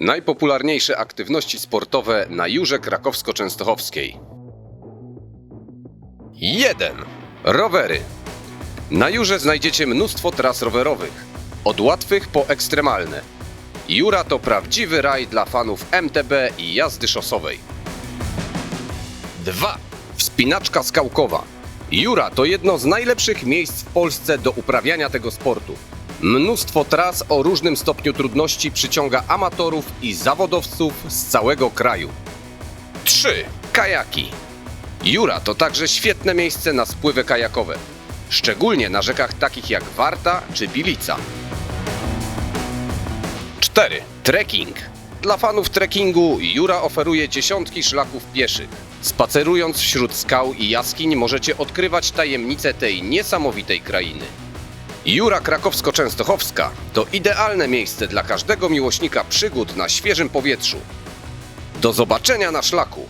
Najpopularniejsze aktywności sportowe na Jurze Krakowsko-Częstochowskiej. 1. Rowery. Na Jurze znajdziecie mnóstwo tras rowerowych, od łatwych po ekstremalne. Jura to prawdziwy raj dla fanów MTB i jazdy szosowej. 2. Wspinaczka skałkowa. Jura to jedno z najlepszych miejsc w Polsce do uprawiania tego sportu. Mnóstwo tras o różnym stopniu trudności przyciąga amatorów i zawodowców z całego kraju. 3. Kajaki. Jura to także świetne miejsce na spływy kajakowe, szczególnie na rzekach takich jak Warta czy Bilica. 4. Trekking. Dla fanów trekkingu Jura oferuje dziesiątki szlaków pieszych. Spacerując wśród skał i jaskiń możecie odkrywać tajemnice tej niesamowitej krainy. Jura Krakowsko-Częstochowska to idealne miejsce dla każdego miłośnika przygód na świeżym powietrzu. Do zobaczenia na szlaku!